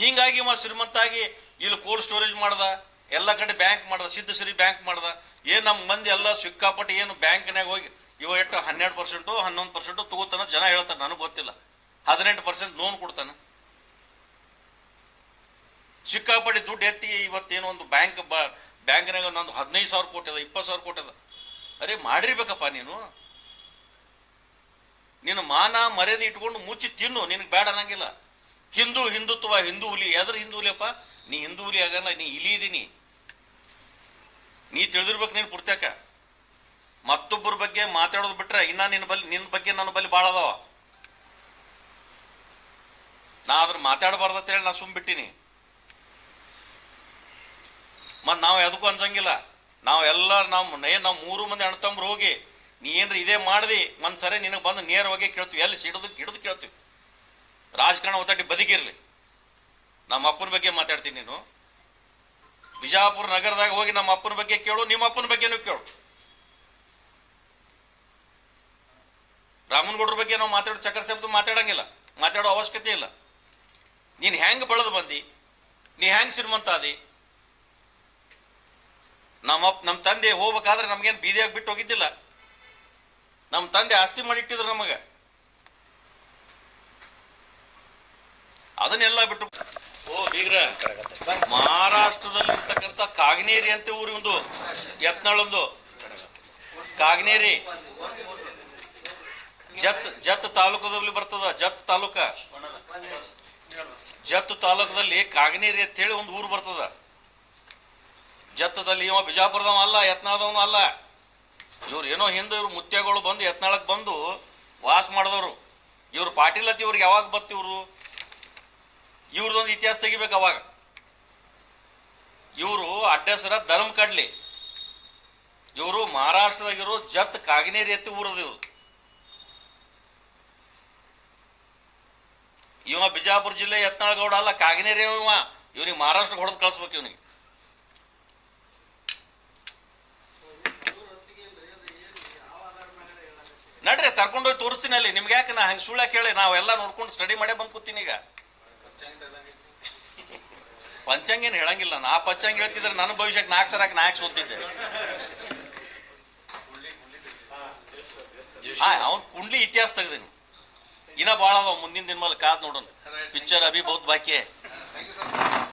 ಹೀಗಾಗಿ ಇವ ಶ್ರೀಮಂತಾಗಿ ಇಲ್ಲಿ ಕೋಲ್ಡ್ ಸ್ಟೋರೇಜ್ ಮಾಡ್ದ, ಎಲ್ಲ ಕಡೆ ಬ್ಯಾಂಕ್ ಮಾಡ್ದ, ಸಿದ್ಧಶ್ರೀ ಬ್ಯಾಂಕ್ ಮಾಡ್ದ. ಏನ್ ನಮ್ಮ ಮಂದಿ ಎಲ್ಲ ಸಿಕ್ಕಾಪಟ್ಟೆ ಏನು ಬ್ಯಾಂಕ್ನಾಗ ಹೋಗಿ ಇವ ಎಷ್ಟು ಹನ್ನೆರಡು ಪರ್ಸೆಂಟು ಹನ್ನೊಂದು ಪರ್ಸೆಂಟು ತಗೋತಾನ ಜನ ಹೇಳ್ತಾರೆ, ನನಗೆ ಗೊತ್ತಿಲ್ಲ. ಹದಿನೆಂಟು ಪರ್ಸೆಂಟ್ ಲೋನ್ ಕೊಡ್ತಾನ. ಸಿಕ್ಕಾಪಟ್ಟೆ ದುಡ್ಡು ಎತ್ತಿ ಇವತ್ತೇನೋ ಒಂದು ಬ್ಯಾಂಕ್ ಬ್ಯಾಂಕ್ನಾಗ ಒಂದು ಹದಿನೈದು ಸಾವಿರ ಕೋಟಿ ಅದ, ಇಪ್ಪತ್ತು ಸಾವಿರ ಕೋಟಿ ಅದ. ಅರೆ ಮಾಡಿರ್ಬೇಕಪ್ಪ ನೀನು. ನಿನ್ನ ಮಾನ ಮರ್ಯಾದೆ ಇಟ್ಕೊಂಡು ಮುಚ್ಚಿ ತಿನ್ನು, ನಿನಗೆ ಬೇಡ ಅನ್ನಂಗಿಲ್ಲ. ಹಿಂದೂ ಹಿಂದುತ್ವ, ಹಿಂದೂ ಹುಲಿ, ಯಾವ್ದ್ರ ಹಿಂದೂ ನೀ ಹಿಂದೂ ಹುಲಿ ಆಗಲ್ಲ, ನೀ ಇಲಿ ಇದೀನಿ. ನೀ ತಿಳಿದಿರ್ಬೇಕು ನೀನು ಪುರ್ತಕ. ಮತ್ತೊಬ್ಬರ ಬಗ್ಗೆ ಮಾತಾಡೋದು ಬಿಟ್ರೆ ಇನ್ನ ನಿನ್ನ ಬಲ್ಲಿ ನಿನ್ನ ಬಗ್ಗೆ ನನ್ನ ಬಲ್ಲಿ ಭಾಳ ಅದಾವ. ನಾ ಅದ್ರ ಮಾತಾಡಬಾರ್ದಂತ ಅಂತ ಹೇಳಿ ನಾ ಸುಮ್ ಬಿಟ್ಟಿನಿ. ಮತ್ ನಾವು ಎದಕ್ಕೂ ಅನ್ಸಂಗಿಲ್ಲ. ನಾವು ಎಲ್ಲ ನಮ್ಮ ಏನ್ ನಾವು ಮೂರು ಮಂದಿ ಅಣ್ತಂಬ್ರು ಹೋಗಿ, ನೀ ಏನ್ರಿ ಇದೇ ಮಾಡ್ದಿ? ಒಂದು ಸರಿ ನಿನಗೆ ಬಂದು ನೇರವಾಗಿ ಕೇಳ್ತೀವಿ. ಎಲ್ಲಿ ಸಿಡಿದು ಹಿಡಿದು ಕೇಳ್ತೀವಿ. ರಾಜಕಾರಣ ಒತ್ತಟ್ಟಿ ಬದಿಗಿರ್ಲಿ. ನಮ್ಮ ಅಪ್ಪನ ಬಗ್ಗೆ ಮಾತಾಡ್ತೀನಿ ನೀನು. ಬಿಜಾಪುರ ನಗರದಾಗ ಹೋಗಿ ನಮ್ಮ ಅಪ್ಪನ ಬಗ್ಗೆ ಕೇಳು ನಿಮ್ಮ ಅಪ್ಪನ ಬಗ್ಗೆನೂ ಕೇಳು. ರಾಮನಗೌಡ್ರ ಬಗ್ಗೆ ನಾವು ಮಾತಾಡೋ ಚಕ್ರ ಶಬ್ದ ಮಾತಾಡಂಗಿಲ್ಲ. ಮಾತಾಡೋ ಅವಶ್ಯಕತೆ ಇಲ್ಲ. ನೀನು ಹೆಂಗೆ ಬೆಳೆದು ಬಂದಿ? ನೀ ಹೆಂಗೆ ಶ್ರೀಮಂತ ಆದಿ? ನಮ್ಮ ಅಪ್ ನಮ್ಮ ತಂದೆ ಹೋಗ್ಬೇಕಾದ್ರೆ ನಮ್ಗೇನು ಬೀದಿಯಾಗಿ ಬಿಟ್ಟು ಹೋಗಿದ್ದಿಲ್ಲ. ನಮ್ಮ ತಂದೆ ಆಸ್ತಿ ಮಾಡಿಟ್ಟಿದ್ರು ನಮಗೆ. ಅದನ್ನೆಲ್ಲ ಬಿಟ್ಟು ಓ, ಬೀಗ್ರ. ಮಹಾರಾಷ್ಟ್ರದಲ್ಲಿ ಇರ್ತಕ್ಕಂಥ ಕಾಗನೇರಿ ಅಂತ ಊರಿ ಒಂದು ಯತ್ನಾಳೊಂದು ಕಾಗನೇರಿ. ಜತ್ ಜತ್ ತಾಲೂಕದಲ್ಲಿ ಬರ್ತದ, ಜತ್ ತಾಲೂಕ. ಜತ್ ತಾಲೂಕದಲ್ಲಿ ಕಾಗನೇರಿ ಅಂತ ಹೇಳಿ ಒಂದು ಊರು ಬರ್ತದ. ಜತ್ತದಲ್ಲಿ ಇವ ಬಿಜಾಪುರದವ ಅಲ್ಲ, ಯತ್ನಾಳದವನು ಅಲ್ಲ. ಇವ್ರು ಏನೋ ಹಿಂದೆ ಇವ್ರು ಮುತ್ಯಗಳು ಬಂದು ಯತ್ನಾಳಕ್ಕೆ ಬಂದು ವಾಸ ಮಾಡಿದವರು. ಇವ್ರು ಪಾಟೀಲತಿ ಇವ್ರಿಗೆ ಯಾವಾಗ ಬತ್ತಿವ್ರು? ಇವ್ರದೊಂದು ಇತಿಹಾಸ ತೆಗಿಬೇಕು ಅವಾಗ. ಇವರು ಅಡ್ಡಸರ ಧರ್ಮ ಕಡ್ಲಿ ಇವರು ಮಹಾರಾಷ್ಟ್ರದಾಗಿರೋ ಜತ್ ಕಾಗಿನೇರಿ ಎತ್ತಿ ಊರದ ಇವರು. ಇವ ಬಿಜಾಪುರ ಜಿಲ್ಲೆ ಯತ್ನಾಳಗೌಡ ಅಲ್ಲ, ಕಾಗಿನೇರಿ ಇವ. ಇವ್ನಿಗೆ ಮಹಾರಾಷ್ಟ್ರ ಹೊಡೆದು ಕಳಿಸ್ಬೇಕು ಇವನಿಗೆ. ನಡ್ರಿ ಕರ್ಕೊಂಡೋಗಿ ತೋರಿಸ್ತೀನಿ ಅಲ್ಲಿ. ನಿಮ್ಗೆ ಯಾಕೆ ನಾ ಹಂಗೆ ಸುಳ್ಳ ಕೇಳಿ? ನಾವೆಲ್ಲ ನೋಡ್ಕೊಂಡು ಸ್ಟಡಿ ಮಾಡೇ ಬಂದು ಕೂತೀನಿ ಈಗ. ಪಂಚಾಂಗ ಏನು ಹೇಳಂಗಿಲ್ಲ. ನಾ ಪಂಚಾಂಗ ಹೇಳ್ತಿದ್ರೆ ನನ್ನ ಭವಿಷ್ಯಕ್ಕೆ ನಾಲ್ಕು ಸರಾಕ್ ನಾಲ್ಕು ಸೋತಿದ್ದೆ ಹಾ, ಅವ್ನು ಕುಂಡ್ಲಿ ಇತಿಹಾಸ ತೆಗ್ದೀನಿ. ಇನ್ನ ಭಾಳ ಮುಂದಿನ ದಿನ ಮೇಲೆ ಕಾದ್ ನೋಡೋಣ ಪಿಕ್ಚರ್ ಅಭಿ ಬಹುತ್ ಬಾಕಿ.